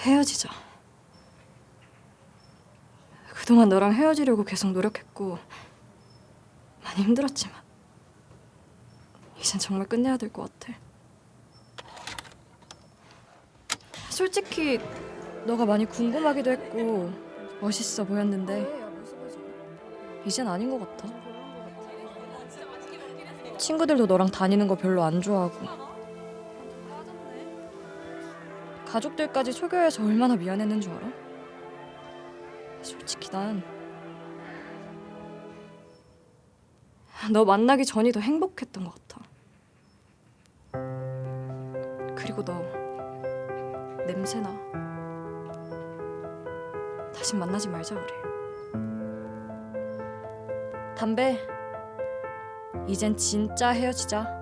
헤어지자. 그동안 너랑 헤어지려고 계속 노력했고 많이 힘들었지만 이젠 정말 끝내야 될 것 같아. 솔직히 너가 많이 궁금하기도 했고 멋있어 보였는데 이젠 아닌 것 같아. 친구들도 너랑 다니는 거 별로 안 좋아하고 가족들까지 소개해서 얼마나 미안했는 줄 알아? 솔직히 난 너 만나기 전이 더 행복했던 것 같아. 그리고 너 냄새나. 다시 만나지 말자 우리. 담배. 이젠 진짜 헤어지자.